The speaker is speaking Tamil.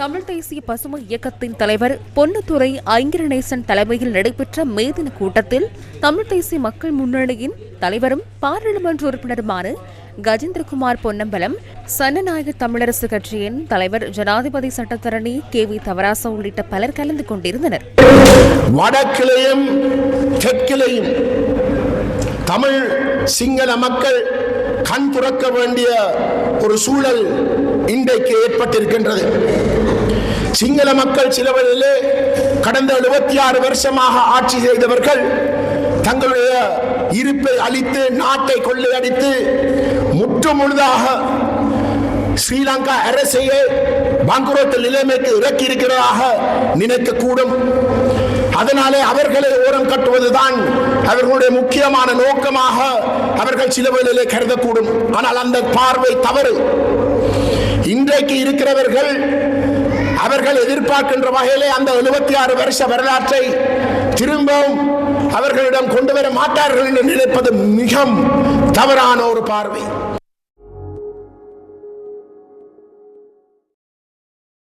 தமிழ் தேசிய பசுமை இயக்கத்தின் தலைவர் பொன்னுத்துறை ஐங்கரநேசன் தலைமையில் நடைபெற்ற மேதின கூட்டத்தில் தமிழ் தேசிய மக்கள் முன்னணியின் தலைவரும் பாராளுமன்ற உறுப்பினருமான கஜேந்திரகுமார் பொன்னம்பலம் சனநாயக தமிழரசு கட்சியின் தலைவர் ஜனாதிபதி சட்டத்தரணி கே வி தவராசா உள்ளிட்ட பலர் கலந்து கொண்டிருந்தனர். வடக்கிலையும் தெற்கிலையும் தமிழ் சிங்கள மக்கள் கண் துறக்க வேண்டிய ஒரு சூழல் இன்றைக்கு ஏற்பட்டிருக்கின்றது. சிங்கள மக்கள் சிலவரிலே கடந்த எழுபத்தி ஆறு வருஷமாக ஆட்சி செய்தவர்கள் தங்களுடைய இருப்பை அழித்து நாட்டை கொள்ளையடித்து முற்று முழுதாக ஸ்ரீலங்கா அரசையே பங்குரோத்து நிலைமைக்கு இறக்கி இருக்கிறதாக நினைக்கக்கூடும். அதனாலே அவர்களை ஓரம் கட்டுவதுதான் அவர்களுடைய முக்கியமான நோக்கமாக அவர்கள் சில வேளையிலே கருதக்கூடும். ஆனால் அந்த பார்வை தவறு. இன்றைக்கு இருக்கிறவர்கள் அவர்கள் எதிர்பார்க்கின்ற வகையிலே அந்த எழுபத்தி ஆறு வருஷ வரலாற்றை திரும்பவும் அவர்களிடம் கொண்டு வர மாட்டார்கள் என்று நினைப்பது மிகவும் தவறான ஒரு பார்வை.